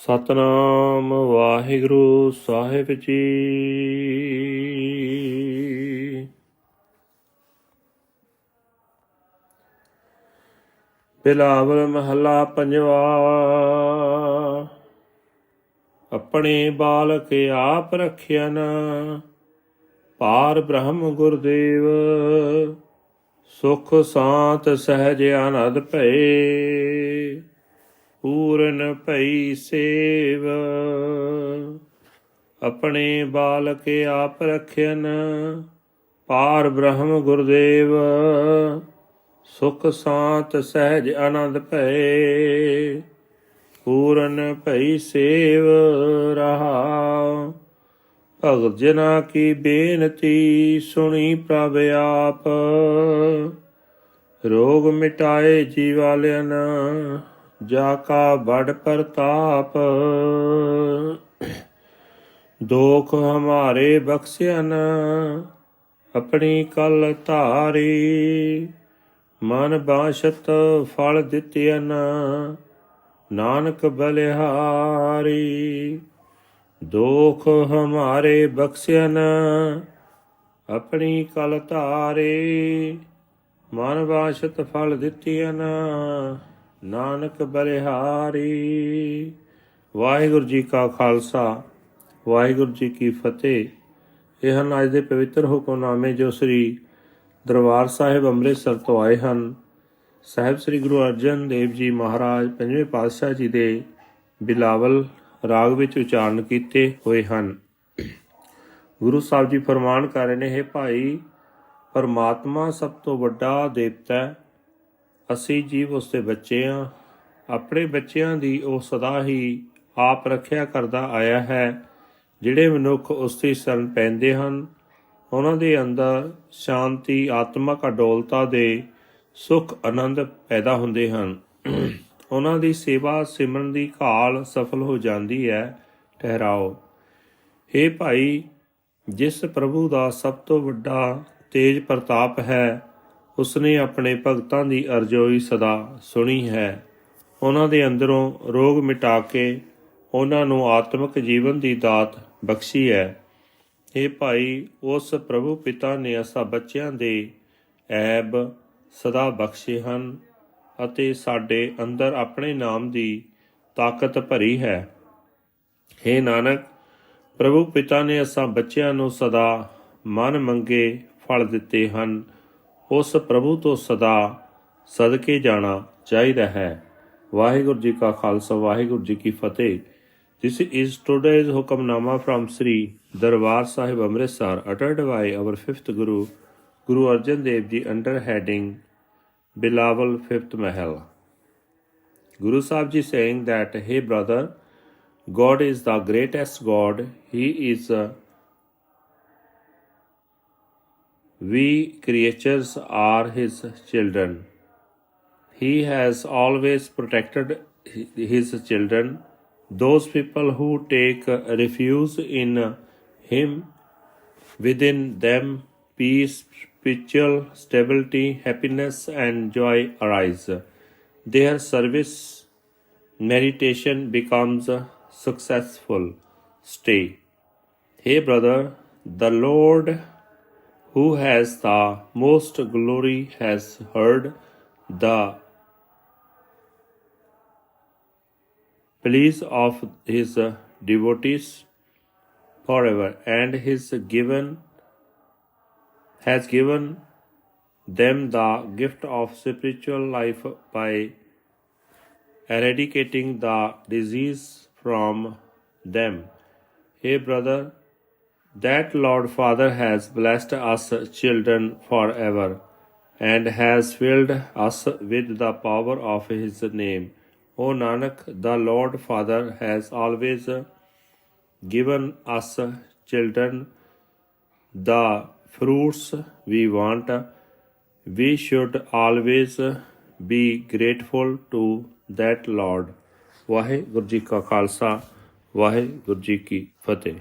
ਸਤਨਾਮ ਵਾਹਿਗੁਰੂ ਸਾਹਿਬ ਜੀ। ਬਿਲਾਵਲ ਮਹੱਲਾ ਪੰਜਵਾ, ਆਪਣੇ ਬਾਲਕ ਆਪ ਰਖਿਆਨ ਪਾਰ ਬ੍ਰਹਮ ਗੁਰਦੇਵ, ਸੁਖ ਸਾਤ ਸਹਿਜ ਆਨੰਦ ਭਏ। ਪੂਰਨ ਭਈ ਸੇਵ। ਆਪਣੇ ਬਾਲਕ ਆਪ ਰਖਿਆਨ ਪਾਰ ਬ੍ਰਹਮ ਗੁਰਦੇਵ। ਸੁਖ ਸਾਤ ਸਹਿਜ ਆਨੰਦ ਭਏ। ਪੂਰਨ ਭਈ ਸੇਵ ਰਹਾ। ਭਗਤ ਜਨਾ ਕੀ ਬੇਨਤੀ ਸੁਣੀ ਪ੍ਰਭ ਆਪ। ਰੋਗ ਮਿਟਾਏ ਜੀਵਾਲਿਆਨ ਜਾ ਕਾ ਬੜ ਪ੍ਰਤਾਪ। ਦੋਖ ਹਮਾਰੇ ਬਖਸ਼ਿਆਨ ਆਪਣੀ ਕਲ ਧਾਰੀ। ਮਨ ਬਾਸ਼ਤ ਫਲ ਦਿੱਤਿਆਨ ਨਾਨਕ ਬਲਿਹਾਰੀ। ਦੋਖ ਹਮਾਰੇ ਬਖਸ਼ਿਆਨ ਆਪਣੀ ਕਲ ਧਾਰੇ। ਮਨ ਬਾਸ਼ਤ ਫਲ ਦਿੱਤਿਆਨ ਨਾਨਕ ਬਲਿਹਾਰੀ। ਵਾਹਿਗੁਰੂ ਜੀ ਕਾ ਖਾਲਸਾ, ਵਾਹਿਗੁਰੂ ਜੀ ਕੀ ਫਤਿਹ। ਇਹ ਹਨ ਅੱਜ ਦੇ ਪਵਿੱਤਰ ਹੁਕਮਨਾਮੇ ਜੋ ਸ੍ਰੀ ਦਰਬਾਰ ਸਾਹਿਬ ਅੰਮ੍ਰਿਤਸਰ ਤੋਂ ਆਏ ਹਨ। ਸਾਹਿਬ ਸ੍ਰੀ ਗੁਰੂ ਅਰਜਨ ਦੇਵ ਜੀ ਮਹਾਰਾਜ ਪੰਜਵੇਂ ਪਾਤਸ਼ਾਹ ਜੀ ਦੇ ਬਿਲਾਵਲ ਰਾਗ ਵਿੱਚ ਉਚਾਰਨ ਕੀਤੇ ਹੋਏ ਹਨ। ਗੁਰੂ ਸਾਹਿਬ ਜੀ ਫਰਮਾਨ ਕਰ ਰਹੇ ਨੇ, ਹੈ ਭਾਈ, ਪਰਮਾਤਮਾ ਸਭ ਤੋਂ ਵੱਡਾ ਦੇਵਤਾ ਹੈ। ਅਸੀਂ ਜੀਵ ਉਸ ਦੇ ਬੱਚੇ ਆ। ਆਪਣੇ ਬੱਚਿਆਂ ਦੀ ਉਹ ਸਦਾ ਹੀ ਆਪ ਰੱਖਿਆ ਕਰਦਾ ਆਇਆ ਹੈ, ਜਿਹੜੇ ਮਨੁੱਖ ਉਸ ਦੀ ਸ਼ਰਨ ਪੈਂਦੇ ਹਨ। ਉਹਨਾਂ ਦੇ ਅੰਦਰ ਸ਼ਾਂਤੀ, ਆਤਮਕ ਅਡੋਲਤਾ ਦੇ ਸੁਖ, ਆਨੰਦ ਪੈਦਾ ਹੁੰਦੇ ਹਨ। ਉਹਨਾਂ ਦੀ ਸੇਵਾ ਸਿਮਰਨ ਦੀ ਘਾਲ ਸਫਲ ਹੋ ਜਾਂਦੀ ਹੈ। ਠਹਿਰਾਓ। हे ਭਾਈ, ਜਿਸ ਪ੍ਰਭੂ ਦਾ ਸਭ ਤੋਂ ਵੱਡਾ ਤੇਜ ਪ੍ਰਤਾਪ ਹੈ ਉਸਨੇ ਆਪਣੇ ਭਗਤਾਂ ਦੀ ਅਰਜ਼ੋਈ ਸਦਾ ਸੁਣੀ ਹੈ। ਉਹਨਾਂ ਦੇ ਅੰਦਰੋਂ ਰੋਗ ਮਿਟਾ ਕੇ ਉਹਨਾਂ ਨੂੰ ਆਤਮਿਕ ਜੀਵਨ ਦੀ ਦਾਤ ਬਖਸ਼ੀ ਹੈ। ਇਹ ਭਾਈ, ਉਸ ਪ੍ਰਭੂ ਪਿਤਾ ਨੇ ਅਸਾਂ ਬੱਚਿਆਂ ਦੇ ਐਬ ਸਦਾ ਬਖਸ਼ੇ ਹਨ ਅਤੇ ਸਾਡੇ ਅੰਦਰ ਆਪਣੇ ਨਾਮ ਦੀ ਤਾਕਤ ਭਰੀ ਹੈ। हे ਨਾਨਕ, ਪ੍ਰਭੂ ਪਿਤਾ ਨੇ ਅਸਾਂ ਬੱਚਿਆਂ ਨੂੰ ਸਦਾ ਮਨ ਮੰਗੇ ਫਲ ਦਿੱਤੇ ਹਨ। ਉਸ ਪ੍ਰਭੂ ਤੋਂ ਸਦਾ ਸਦਕੇ ਜਾਣਾ ਚਾਹੀਦਾ ਹੈ ਵਾਹਿਗੁਰੂ ਜੀ ਕਾ ਖਾਲਸਾ ਵਾਹਿਗੁਰੂ ਜੀ ਕੀ Fateh this is today's Hukamnama from Sri Darbar Sahib Amritsar ਅਟਟਡ by our 5th Guru Guru Arjan Dev ji under heading Bilawal 5th Mahal Guru Sahib ji saying that hey brother god is the greatest god he is we creatures are his children. He has always protected his children. Those people who take refuge in him, within them peace, spiritual stability, happiness, and joy arise. Their service meditation becomes successful. Stay. Hey, brother, the Lord who has the most glory has heard the pleas of his devotees forever and his given has given them the gift of spiritual life by eradicating the disease from them. Hey, brother, that Lord Father has blessed us children forever and has filled us with the power of His name. O Nanak, the Lord Father has always given us children the fruits we want. We should always be grateful to that Lord. Waheguru ji ਕਾ ਖਾਲਸਾ ਵਾਹਿਗੁਰੂ ਜੀ ਕੀ ਫਤਿਹ